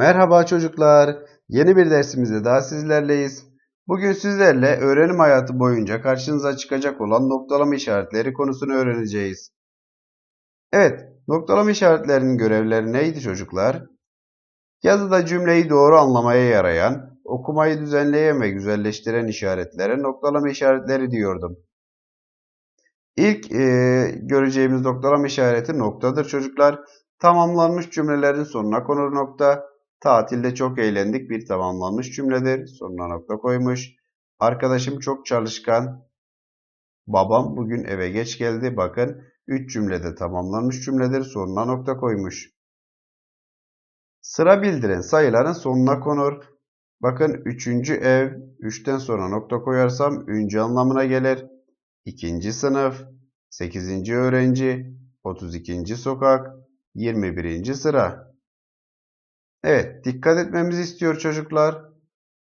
Merhaba çocuklar. Yeni bir dersimizde daha sizlerleyiz. Bugün sizlerle öğrenim hayatı boyunca karşınıza çıkacak olan noktalama işaretleri konusunu öğreneceğiz. Evet, noktalama işaretlerinin görevleri neydi çocuklar? Yazıda cümleyi doğru anlamaya yarayan, okumayı düzenleyen ve güzelleştiren işaretlere noktalama işaretleri diyordum. İlk e, göreceğimiz noktalama işareti noktadır çocuklar. Tamamlanmış cümlelerin sonuna konur nokta. Tatilde çok eğlendik bir tamamlanmış cümledir. Sonuna nokta koymuş. Arkadaşım çok çalışkan. Babam bugün eve geç geldi. Bakın 3 cümlede tamamlanmış cümledir. Sonuna nokta koymuş. Sıra bildiren sayıların sonuna konur. Bakın 3. ev 3'ten sonra nokta koyarsam üncü anlamına gelir. 2. sınıf 8. öğrenci 32. sokak 21. sıra. Evet, dikkat etmemizi istiyor çocuklar.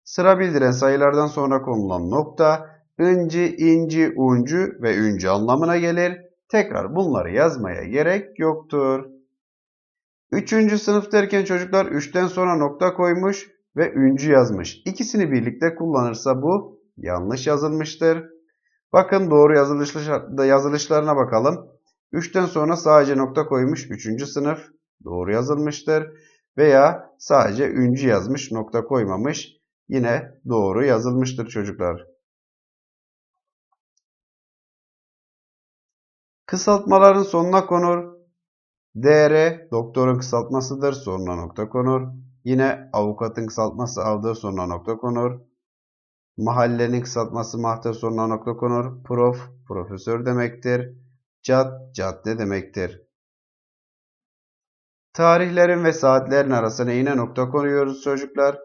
Sıra bildiren sayılardan sonra konulan nokta, ınci, inci, uncu ve üncü anlamına gelir. Tekrar bunları yazmaya gerek yoktur. Üçüncü sınıf derken çocuklar 3'ten sonra nokta koymuş ve üncü yazmış. İkisini birlikte kullanırsa bu yanlış yazılmıştır. Bakın doğru yazılışlar, yazılışlarına bakalım. 3'ten sonra sadece nokta koymuş 3. sınıf doğru yazılmıştır. Veya sadece üncü yazmış nokta koymamış yine doğru yazılmıştır çocuklar. Kısaltmaların sonuna konur. DR doktorun kısaltmasıdır sonuna nokta konur. Yine avukatın kısaltması avdır sonuna nokta konur. Mahallenin kısaltması mahtar sonuna nokta konur. Prof profesör demektir. Cad cadde demektir. Tarihlerin ve saatlerin arasına yine nokta koyuyoruz çocuklar.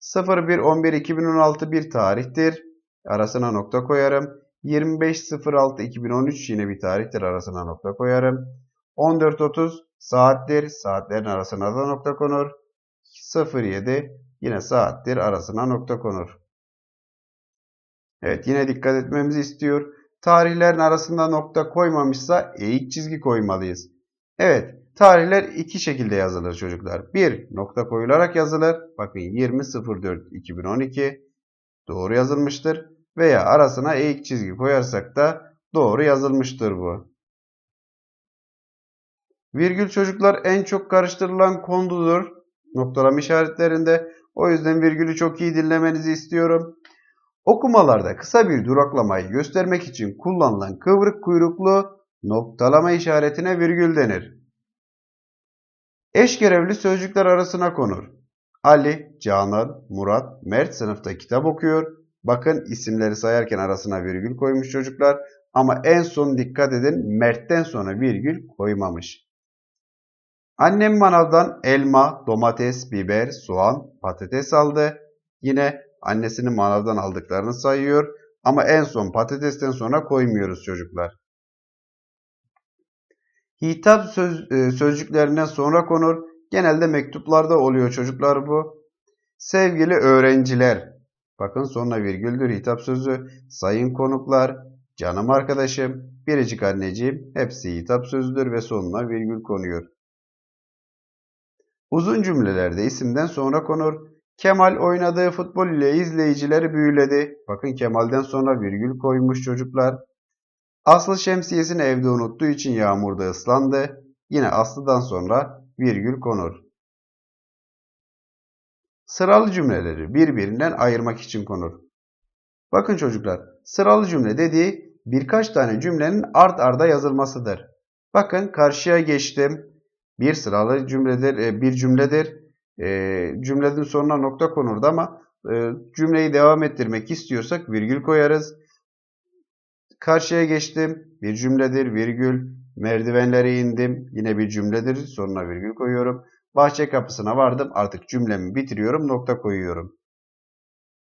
01.11.2016 bir tarihtir. Arasına nokta koyarım. 25.06.2013 yine bir tarihtir. Arasına nokta koyarım. 14.30 saattir. Saatlerin arasına da nokta konur. 07 yine saattir. Arasına nokta konur. Evet yine dikkat etmemizi istiyor. Tarihlerin arasında nokta koymamışsa eğik çizgi koymalıyız. Evet tarihler iki şekilde yazılır çocuklar. Bir nokta koyularak yazılır. Bakın 20.04.2012 doğru yazılmıştır. Veya arasına eğik çizgi koyarsak da doğru yazılmıştır bu. Virgül çocuklar en çok karıştırılan konudur noktalama işaretlerinde. O yüzden virgülü çok iyi dinlemenizi istiyorum. Okumalarda kısa bir duraklamayı göstermek için kullanılan kıvrık kuyruklu noktalama işaretine virgül denir. Eş görevli sözcükler arasına konur. Ali, Canan, Murat, Mert sınıfta kitap okuyor. Bakın isimleri sayarken arasına virgül koymuş çocuklar. Ama en son dikkat edin Mert'ten sonra virgül koymamış. Annem manavdan elma, domates, biber, soğan, patates aldı. Yine annesinin manavdan aldıklarını sayıyor. Ama en son patatesten sonra koymuyoruz çocuklar. Hitap söz, e, sözcüklerinden sonra konur. Genelde mektuplarda oluyor çocuklar bu. Sevgili öğrenciler. Bakın sonra virgüldür hitap sözü. Sayın konuklar. Canım arkadaşım. Biricik anneciğim. Hepsi hitap sözüdür ve sonuna virgül konuyor. Uzun cümlelerde isimden sonra konur. Kemal oynadığı futbol ile izleyicileri büyüledi. Bakın Kemal'den sonra virgül koymuş çocuklar. Aslı şemsiyesini evde unuttuğu için yağmurda ıslandı. Yine Aslı'dan sonra virgül konur. Sıralı cümleleri birbirinden ayırmak için konur. Bakın çocuklar, sıralı cümle dediği birkaç tane cümlenin art arda yazılmasıdır. Bakın karşıya geçtim. Bir sıralı cümledir, e, bir cümledir. E, cümlenin sonuna nokta konurdu ama e, cümleyi devam ettirmek istiyorsak virgül koyarız. Karşıya geçtim. Bir cümledir. Virgül. Merdivenlere indim. Yine bir cümledir. Sonuna virgül koyuyorum. Bahçe kapısına vardım. Artık cümlemi bitiriyorum. Nokta koyuyorum.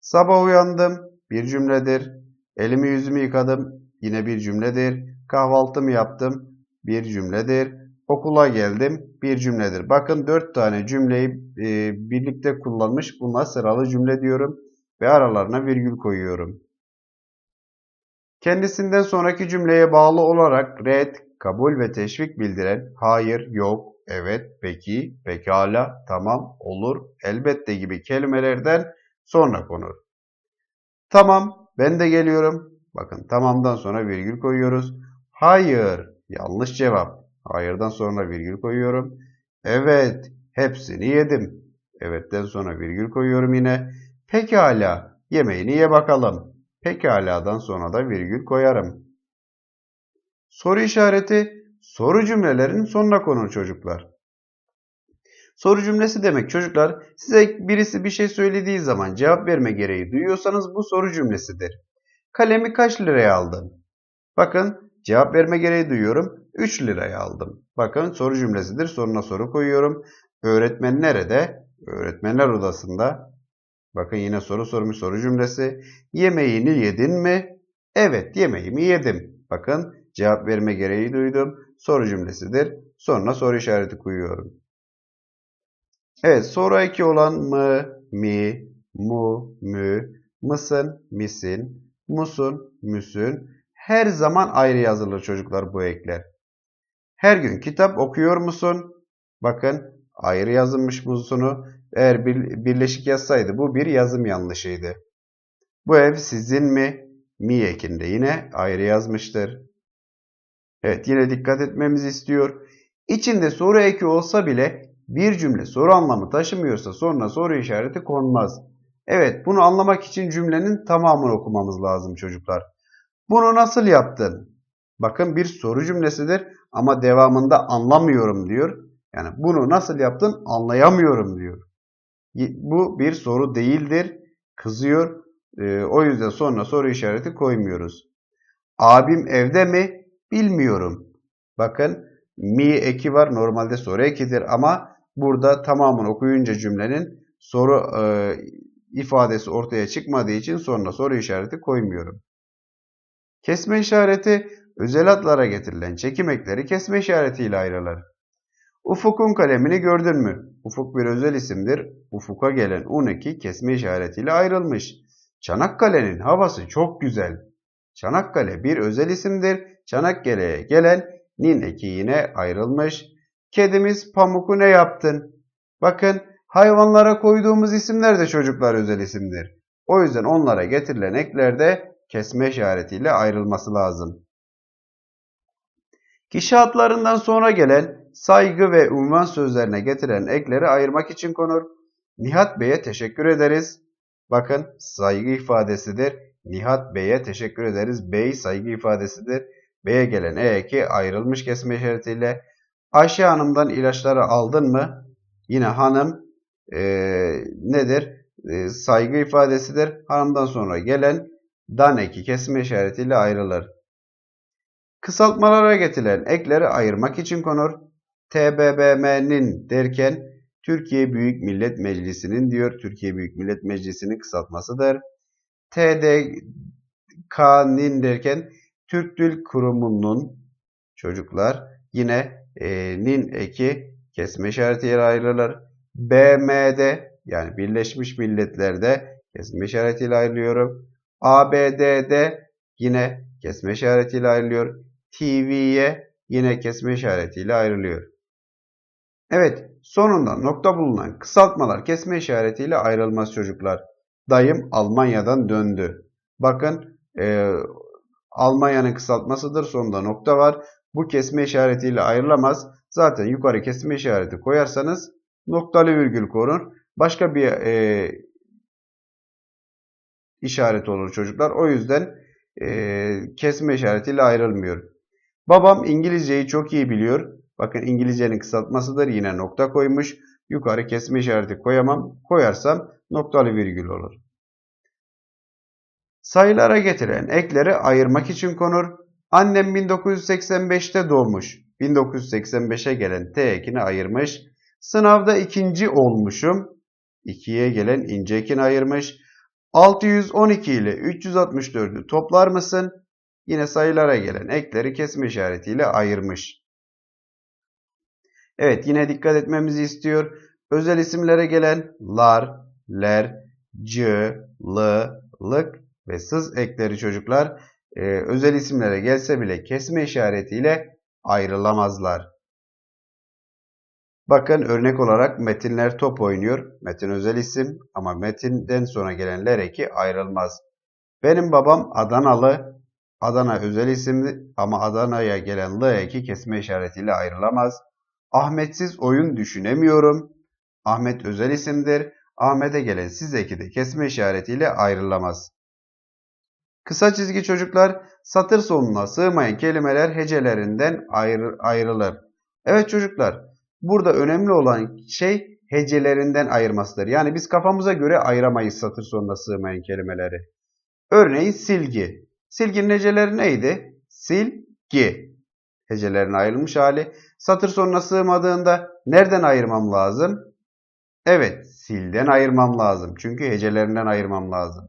Sabah uyandım. Bir cümledir. Elimi yüzümü yıkadım. Yine bir cümledir. Kahvaltımı yaptım. Bir cümledir. Okula geldim. Bir cümledir. Bakın dört tane cümleyi e, birlikte kullanmış. Bunlar sıralı cümle diyorum. Ve aralarına virgül koyuyorum. Kendisinden sonraki cümleye bağlı olarak red, kabul ve teşvik bildiren hayır, yok, evet, peki, pekala, tamam, olur, elbette gibi kelimelerden sonra konur. Tamam, ben de geliyorum. Bakın tamamdan sonra virgül koyuyoruz. Hayır, yanlış cevap. Hayırdan sonra virgül koyuyorum. Evet, hepsini yedim. Evet'ten sonra virgül koyuyorum yine. Pekala, yemeğini ye bakalım. Pekala'dan sonra da virgül koyarım. Soru işareti soru cümlelerinin sonuna konur çocuklar. Soru cümlesi demek çocuklar size birisi bir şey söylediği zaman cevap verme gereği duyuyorsanız bu soru cümlesidir. Kalemi kaç liraya aldın? Bakın cevap verme gereği duyuyorum. 3 liraya aldım. Bakın soru cümlesidir. Sonuna soru koyuyorum. Öğretmen nerede? Öğretmenler odasında. Bakın yine soru sormuş soru cümlesi. Yemeğini yedin mi? Evet yemeğimi yedim. Bakın cevap verme gereği duydum. Soru cümlesidir. Sonra soru işareti koyuyorum. Evet soru eki olan mı, mi, mu, mü, mısın, misin, musun, müsün her zaman ayrı yazılır çocuklar bu ekler. Her gün kitap okuyor musun? Bakın ayrı yazılmış musunu. Eğer bir, birleşik yazsaydı bu bir yazım yanlışıydı. Bu ev sizin mi? Mi ekinde yine ayrı yazmıştır. Evet yine dikkat etmemizi istiyor. İçinde soru eki olsa bile bir cümle soru anlamı taşımıyorsa sonuna soru işareti konmaz. Evet bunu anlamak için cümlenin tamamını okumamız lazım çocuklar. Bunu nasıl yaptın? Bakın bir soru cümlesidir ama devamında anlamıyorum diyor. Yani bunu nasıl yaptın anlayamıyorum diyor. Bu bir soru değildir. Kızıyor. Ee, o yüzden sonra soru işareti koymuyoruz. Abim evde mi? Bilmiyorum. Bakın mi eki var. Normalde soru ekidir ama burada tamamını okuyunca cümlenin soru e, ifadesi ortaya çıkmadığı için sonra soru işareti koymuyorum. Kesme işareti özel adlara getirilen çekim ekleri kesme işaretiyle ayrılır. Ufuk'un kalemini gördün mü? Ufuk bir özel isimdir. Ufuk'a gelen un eki kesme işaretiyle ayrılmış. Çanakkale'nin havası çok güzel. Çanakkale bir özel isimdir. Çanakkale'ye gelen nin eki yine ayrılmış. Kedimiz Pamuk'u ne yaptın? Bakın hayvanlara koyduğumuz isimler de çocuklar özel isimdir. O yüzden onlara getirilen eklerde kesme işaretiyle ayrılması lazım. Kişi adlarından sonra gelen saygı ve unvan sözlerine getiren ekleri ayırmak için konur. Nihat Bey'e teşekkür ederiz. Bakın saygı ifadesidir. Nihat Bey'e teşekkür ederiz. Bey saygı ifadesidir. B'ye gelen e eki ayrılmış kesme işaretiyle. Ayşe Hanım'dan ilaçları aldın mı? Yine hanım e, nedir? E, saygı ifadesidir. Hanımdan sonra gelen dan eki kesme işaretiyle ayrılır. Kısaltmalara getirilen ekleri ayırmak için konur. TBMM'nin derken Türkiye Büyük Millet Meclisi'nin diyor. Türkiye Büyük Millet Meclisi'nin kısaltmasıdır. TDK'nin derken Türk Dil Kurumu'nun çocuklar yine e, nin eki kesme işaretiyle ayrılır. BM'de yani Birleşmiş Milletler'de kesme işaretiyle ayrılıyorum. ABD'de yine kesme işaretiyle ayrılıyor. TV'ye yine kesme işaretiyle ayrılıyor. Evet, sonunda nokta bulunan kısaltmalar kesme işaretiyle ayrılmaz çocuklar. Dayım Almanya'dan döndü. Bakın e, Almanya'nın kısaltmasıdır. Sonunda nokta var. Bu kesme işaretiyle ayrılamaz. Zaten yukarı kesme işareti koyarsanız noktalı virgül korun. Başka bir e, işaret olur çocuklar. O yüzden e, kesme işaretiyle ayrılmıyor. Babam İngilizceyi çok iyi biliyor. Bakın İngilizcenin kısaltmasıdır. Yine nokta koymuş. Yukarı kesme işareti koyamam. Koyarsam noktalı virgül olur. Sayılara getiren ekleri ayırmak için konur. Annem 1985'te doğmuş. 1985'e gelen T ekini ayırmış. Sınavda ikinci olmuşum. 2'ye gelen ince ekini ayırmış. 612 ile 364'ü toplar mısın? Yine sayılara gelen ekleri kesme işaretiyle ayırmış. Evet yine dikkat etmemizi istiyor. Özel isimlere gelen lar, ler, c, l, lık ve sız ekleri çocuklar e, özel isimlere gelse bile kesme işaretiyle ayrılamazlar. Bakın örnek olarak metinler top oynuyor. Metin özel isim ama metinden sonra gelen ler eki ayrılmaz. Benim babam Adanalı. Adana özel isimli ama Adana'ya gelen l eki kesme işaretiyle ayrılamaz. Ahmetsiz oyun düşünemiyorum. Ahmet özel isimdir. Ahmet'e gelen siz de kesme işaretiyle ayrılamaz. Kısa çizgi çocuklar satır sonuna sığmayan kelimeler hecelerinden ayrı, ayrılır. Evet çocuklar burada önemli olan şey hecelerinden ayırmasıdır. Yani biz kafamıza göre ayıramayız satır sonuna sığmayan kelimeleri. Örneğin silgi. Silginin heceleri neydi? Silgi. Hecelerin ayrılmış hali. Satır sonuna sığmadığında nereden ayırmam lazım? Evet, silden ayırmam lazım. Çünkü hecelerinden ayırmam lazım.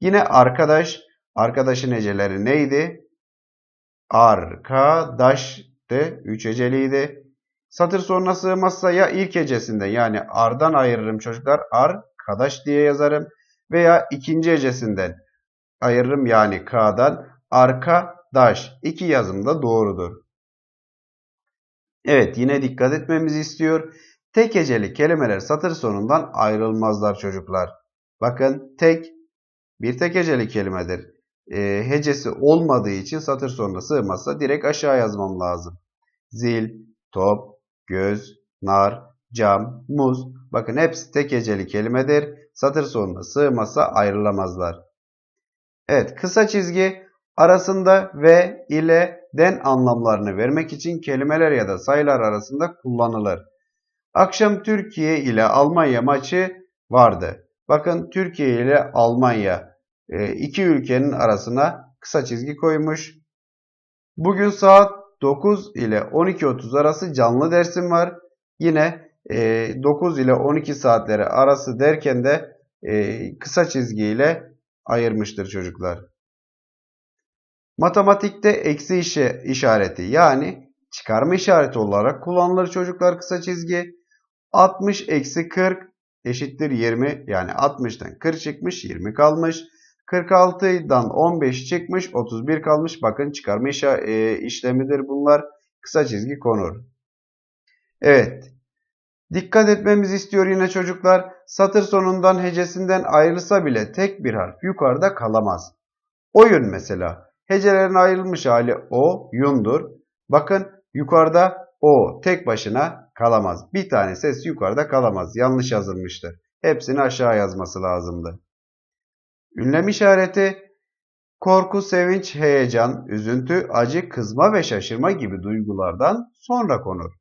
Yine arkadaş, arkadaşın heceleri neydi? Arkadaştı, üç heceliydi. Satır sonuna sığmazsa ya ilk hecesinden yani ardan ayırırım çocuklar. Arkadaş diye yazarım. Veya ikinci hecesinden ayırırım yani k'dan. Arkadaş. İki yazım da doğrudur. Evet yine dikkat etmemizi istiyor. Tek heceli kelimeler satır sonundan ayrılmazlar çocuklar. Bakın tek bir tek heceli kelimedir. E, hecesi olmadığı için satır sonuna sığmazsa direkt aşağı yazmam lazım. Zil, top, göz, nar, cam, muz. Bakın hepsi tek heceli kelimedir. Satır sonuna sığmazsa ayrılamazlar. Evet kısa çizgi arasında ve ile den anlamlarını vermek için kelimeler ya da sayılar arasında kullanılır. Akşam Türkiye ile Almanya maçı vardı. Bakın Türkiye ile Almanya e, iki ülkenin arasına kısa çizgi koymuş. Bugün saat 9 ile 12.30 arası canlı dersim var. Yine 9 e, ile 12 saatleri arası derken de e, kısa çizgi ile ayırmıştır çocuklar. Matematikte eksi işareti yani çıkarma işareti olarak kullanılır çocuklar kısa çizgi. 60 eksi 40 eşittir 20 yani 60'tan 40 çıkmış 20 kalmış. 46'dan 15 çıkmış 31 kalmış. Bakın çıkarma e, işlemidir bunlar. Kısa çizgi konur. Evet. Dikkat etmemizi istiyor yine çocuklar. Satır sonundan hecesinden ayrılsa bile tek bir harf yukarıda kalamaz. Oyun mesela. Hecelerin ayrılmış hali o, yundur. Bakın yukarıda o tek başına kalamaz. Bir tane ses yukarıda kalamaz. Yanlış yazılmıştır. Hepsini aşağı yazması lazımdı. Ünlem işareti korku, sevinç, heyecan, üzüntü, acı, kızma ve şaşırma gibi duygulardan sonra konur.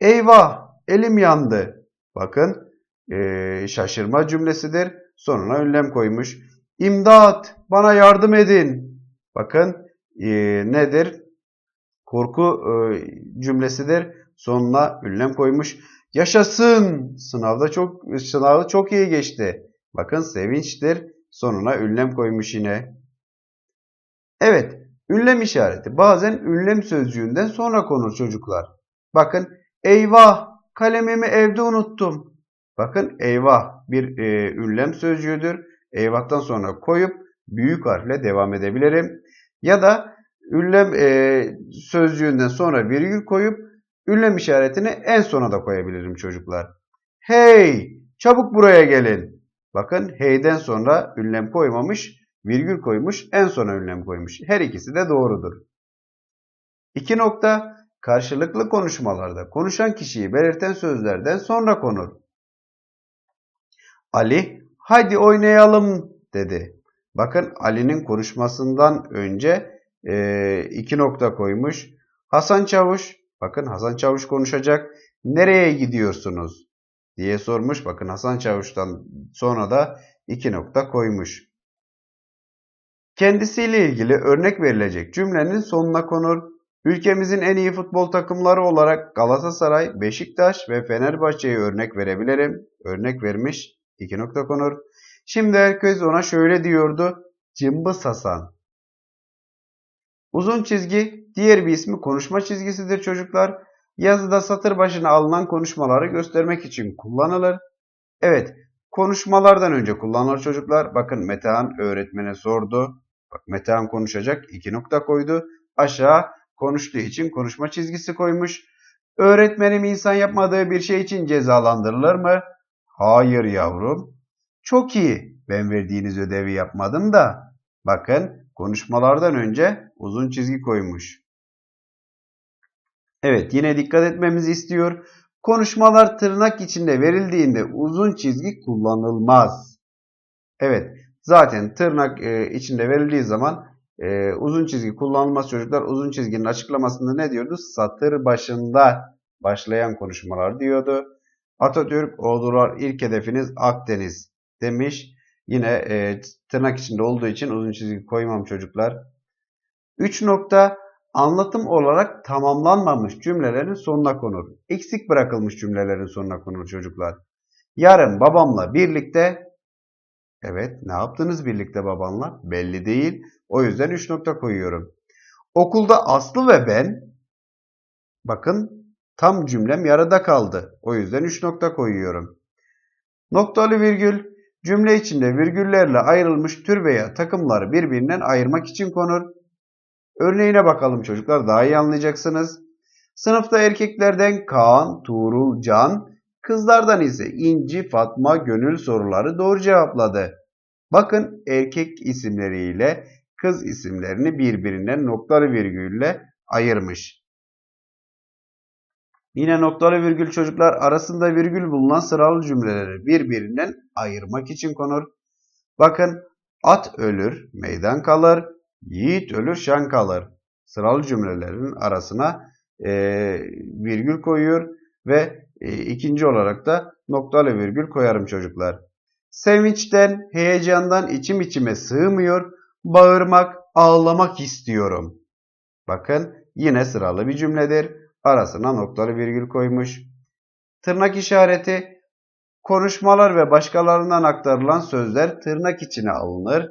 Eyvah! Elim yandı. Bakın ee, şaşırma cümlesidir. Sonuna ünlem koymuş. İmdat! Bana yardım edin. Bakın e, nedir? Korku e, cümlesidir. Sonuna ünlem koymuş. Yaşasın! Sınavda çok sınavı çok iyi geçti. Bakın sevinçtir. Sonuna ünlem koymuş yine. Evet, ünlem işareti bazen ünlem sözcüğünden sonra konur çocuklar. Bakın eyvah kalemimi evde unuttum. Bakın eyvah bir e, ünlem sözcüğüdür. Eyvahtan sonra koyup büyük harfle devam edebilirim. Ya da ünlem e, sözcüğünden sonra virgül koyup ünlem işaretini en sona da koyabilirim çocuklar. Hey çabuk buraya gelin. Bakın hey'den sonra ünlem koymamış, virgül koymuş, en sona ünlem koymuş. Her ikisi de doğrudur. İki nokta karşılıklı konuşmalarda konuşan kişiyi belirten sözlerden sonra konur. Ali, hadi oynayalım dedi. Bakın Ali'nin konuşmasından önce e, iki nokta koymuş. Hasan Çavuş, bakın Hasan Çavuş konuşacak. Nereye gidiyorsunuz? diye sormuş. Bakın Hasan Çavuş'tan sonra da iki nokta koymuş. Kendisiyle ilgili örnek verilecek cümlenin sonuna konur. Ülkemizin en iyi futbol takımları olarak Galatasaray, Beşiktaş ve Fenerbahçe'yi örnek verebilirim. Örnek vermiş. iki nokta konur. Şimdi herkes ona şöyle diyordu. Cımbız Hasan. Uzun çizgi diğer bir ismi konuşma çizgisidir çocuklar. Yazıda satır başına alınan konuşmaları göstermek için kullanılır. Evet, konuşmalardan önce kullanılır çocuklar. Bakın Metehan öğretmene sordu. Bak Metehan konuşacak. iki nokta koydu. Aşağı konuştuğu için konuşma çizgisi koymuş. Öğretmenim insan yapmadığı bir şey için cezalandırılır mı? Hayır yavrum. Çok iyi. Ben verdiğiniz ödevi yapmadım da. Bakın konuşmalardan önce uzun çizgi koymuş. Evet yine dikkat etmemizi istiyor. Konuşmalar tırnak içinde verildiğinde uzun çizgi kullanılmaz. Evet zaten tırnak e, içinde verildiği zaman e, uzun çizgi kullanılmaz çocuklar. Uzun çizginin açıklamasında ne diyordu? Satır başında başlayan konuşmalar diyordu. Atatürk ordular ilk hedefiniz Akdeniz demiş. Yine e, tırnak içinde olduğu için uzun çizgi koymam çocuklar. 3 nokta anlatım olarak tamamlanmamış cümlelerin sonuna konur. Eksik bırakılmış cümlelerin sonuna konur çocuklar. Yarın babamla birlikte Evet ne yaptınız birlikte babanla? Belli değil. O yüzden 3 nokta koyuyorum. Okulda Aslı ve ben bakın tam cümlem yarıda kaldı. O yüzden 3 nokta koyuyorum. Noktalı virgül cümle içinde virgüllerle ayrılmış tür veya takımları birbirinden ayırmak için konur. Örneğine bakalım çocuklar daha iyi anlayacaksınız. Sınıfta erkeklerden Kaan, Tuğrul, Can, kızlardan ise İnci, Fatma, Gönül soruları doğru cevapladı. Bakın erkek isimleriyle kız isimlerini birbirinden noktalı virgülle ayırmış. Yine noktalı virgül çocuklar arasında virgül bulunan sıralı cümleleri birbirinden ayırmak için konur. Bakın at ölür, meydan kalır, yiğit ölür, şan kalır. Sıralı cümlelerin arasına e, virgül koyuyor ve e, ikinci olarak da noktalı virgül koyarım çocuklar. Sevinçten, heyecandan içim içime sığmıyor, bağırmak, ağlamak istiyorum. Bakın yine sıralı bir cümledir. Arasına noktalı virgül koymuş. Tırnak işareti konuşmalar ve başkalarından aktarılan sözler tırnak içine alınır.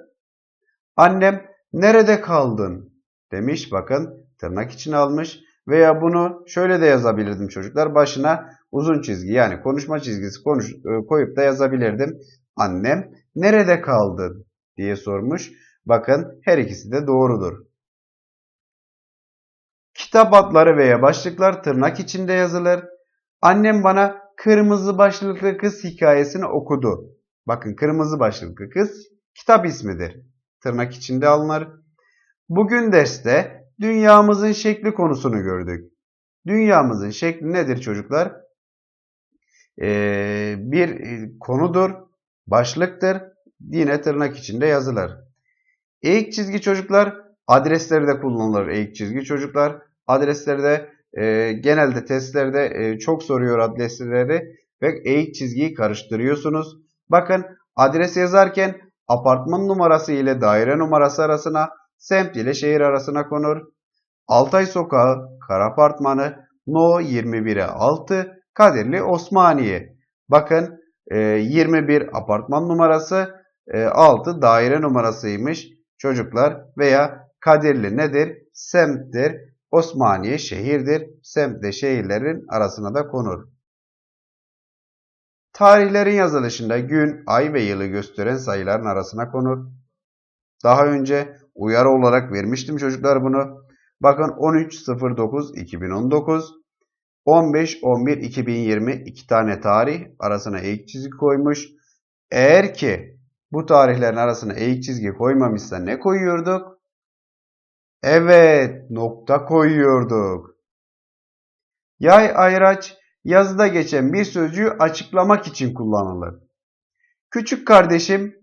Annem nerede kaldın demiş bakın tırnak içine almış veya bunu şöyle de yazabilirdim çocuklar başına uzun çizgi yani konuşma çizgisi konuş, e, koyup da yazabilirdim. Annem nerede kaldın diye sormuş. Bakın her ikisi de doğrudur. Kitap adları veya başlıklar tırnak içinde yazılır. Annem bana kırmızı başlıklı kız hikayesini okudu. Bakın kırmızı başlıklı kız kitap ismidir. Tırnak içinde alınır. Bugün derste dünyamızın şekli konusunu gördük. Dünyamızın şekli nedir çocuklar? Ee, bir konudur, başlıktır. Yine tırnak içinde yazılır. Eğik çizgi çocuklar adreslerde kullanılır. Eğik çizgi çocuklar adreslerde e, genelde testlerde e, çok soruyor adresleri ve eğik çizgiyi karıştırıyorsunuz. Bakın adres yazarken apartman numarası ile daire numarası arasına, semt ile şehir arasına konur. Altay Sokağı, Karapartmanı, No 21'e 6, Kadirli Osmaniye. Bakın e, 21 apartman numarası, e, 6 daire numarasıymış çocuklar veya Kadirli nedir? Semttir. Osmaniye şehirdir. Semt de şehirlerin arasına da konur. Tarihlerin yazılışında gün, ay ve yılı gösteren sayıların arasına konur. Daha önce uyarı olarak vermiştim çocuklar bunu. Bakın 13.09.2019, 15.11.2020 iki tane tarih arasına eğik çizgi koymuş. Eğer ki bu tarihlerin arasına eğik çizgi koymamışsa ne koyuyorduk? Evet, nokta koyuyorduk. Yay ayraç yazıda geçen bir sözcüğü açıklamak için kullanılır. Küçük kardeşim,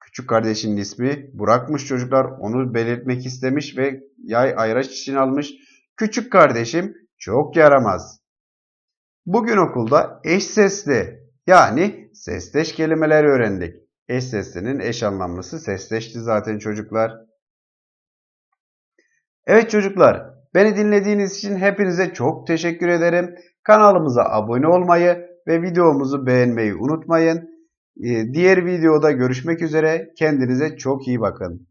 küçük kardeşinin ismi Burak'mış çocuklar. Onu belirtmek istemiş ve yay ayraç için almış. Küçük kardeşim çok yaramaz. Bugün okulda eş sesli yani sesleş kelimeler öğrendik. Eş seslinin eş anlamlısı sesleşti zaten çocuklar. Evet çocuklar, beni dinlediğiniz için hepinize çok teşekkür ederim. Kanalımıza abone olmayı ve videomuzu beğenmeyi unutmayın. Ee, diğer videoda görüşmek üzere. Kendinize çok iyi bakın.